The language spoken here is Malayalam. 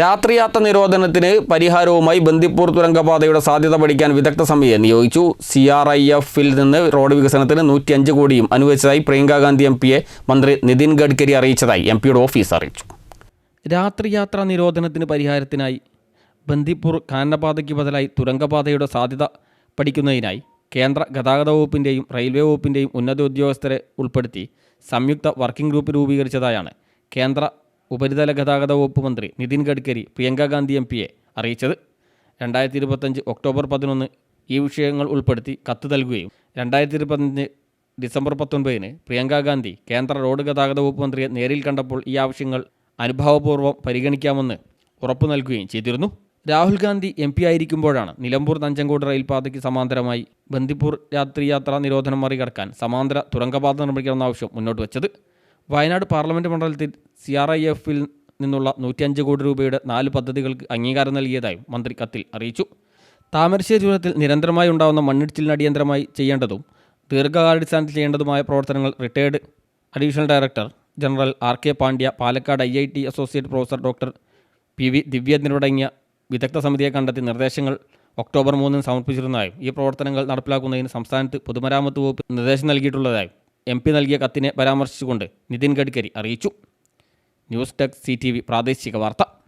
രാത്രിയാത്ര നിരോധനത്തിന് പരിഹാരവുമായി ബന്ദിപ്പൂർ തുരങ്കപാതയുടെ സാധ്യത പഠിക്കാൻ വിദഗ്ധ സമിതിയെ നിയോഗിച്ചു. സി ആർ ഐ എഫിൽ നിന്ന് റോഡ് വികസനത്തിന് നൂറ്റിയഞ്ച് കോടിയും അനുവദിച്ചതായി പ്രിയങ്കാ ഗാന്ധി എം പിയെ മന്ത്രി നിതിൻ ഗഡ്കരി അറിയിച്ചതായി എം പിയുടെ ഓഫീസ് അറിയിച്ചു. രാത്രിയാത്ര നിരോധനത്തിന് പരിഹാരത്തിനായി ബന്ദിപ്പൂർ കാനനപാതയ്ക്ക് ബദലായി തുരങ്കപാതയുടെ സാധ്യത പഠിക്കുന്നതിനായി കേന്ദ്ര ഗതാഗത വകുപ്പിന്റെയും റെയിൽവേ വകുപ്പിന്റെയും ഉന്നത ഉദ്യോഗസ്ഥരെ ഉൾപ്പെടുത്തി സംയുക്ത വർക്കിംഗ് ഗ്രൂപ്പ് രൂപീകരിച്ചതായാണ് കേന്ദ്ര ഉപരിതല ഗതാഗത വകുപ്പ് മന്ത്രി നിതിൻ ഗഡ്കരി പ്രിയങ്കാഗാന്ധി എം പിയെ അറിയിച്ചത്. രണ്ടായിരത്തി ഇരുപത്തഞ്ച് ഒക്ടോബർ പതിനൊന്ന് ഈ വിഷയങ്ങൾ ഉൾപ്പെടുത്തി കത്ത് നൽകുകയും രണ്ടായിരത്തി ഇരുപത്തഞ്ച് ഡിസംബർ പത്തൊൻപതിന് പ്രിയങ്ക ഗാന്ധി കേന്ദ്ര റോഡ് ഗതാഗത വകുപ്പ് മന്ത്രിയെ നേരിൽ കണ്ടപ്പോൾ ഈ ആവശ്യങ്ങൾ അനുഭാവപൂർവം പരിഗണിക്കാമെന്ന് ഉറപ്പു നൽകുകയും ചെയ്തിരുന്നു. രാഹുൽ ഗാന്ധി എം പി ആയിരിക്കുമ്പോഴാണ് നിലമ്പൂർ നഞ്ചങ്കോട് റെയിൽപാതയ്ക്ക് സമാന്തരമായി ബന്ദിപ്പൂർ രാത്രിയാത്രാ നിരോധനം മറികടക്കാൻ സമാന്തര തുരങ്കപാത നിർമ്മിക്കണമെന്ന ആവശ്യം മുന്നോട്ട് വച്ചത്. വയനാട് പാർലമെന്റ് മണ്ഡലത്തിൽ സി ആർ ഐ എഫിൽ നിന്നുള്ള നൂറ്റിയഞ്ച് കോടി രൂപയുടെ നാല് പദ്ധതികൾക്ക് അംഗീകാരം നൽകിയതായും മന്ത്രി കത്തിൽ അറിയിച്ചു. താമരശ്ശേരി ചുരത്തിൽ നിരന്തരമായി ഉണ്ടാകുന്ന മണ്ണിടിച്ചിലിന് അടിയന്തരമായി ചെയ്യേണ്ടതും ദീർഘകാലാടിസ്ഥാനത്തിൽ ചെയ്യേണ്ടതുമായ പ്രവർത്തനങ്ങൾ retired additional director general R K Pandya Palakkad I I T associate professor doctor P V Divya എന്നിവരടങ്ങിയ വിദഗ്ധ സമിതിയെ കണ്ടെത്തി നിർദ്ദേശങ്ങൾ ഒക്ടോബർ മൂന്നിന് സമർപ്പിച്ചിരുന്നതായും ഈ പ്രവർത്തനങ്ങൾ നടപ്പിലാക്കുന്നതിന് സംസ്ഥാനത്ത് പൊതുമരാമത്ത് വകുപ്പ് നിർദ്ദേശം നൽകിയിട്ടുള്ളതായും എം പി നൽകിയ കത്തിനെ പരാമർശിച്ചുകൊണ്ട് നിതിൻ ഗഡ്കരി അറിയിച്ചു. ന്യൂസ് ഡെസ്ക് സി പ്രാദേശിക വാർത്ത.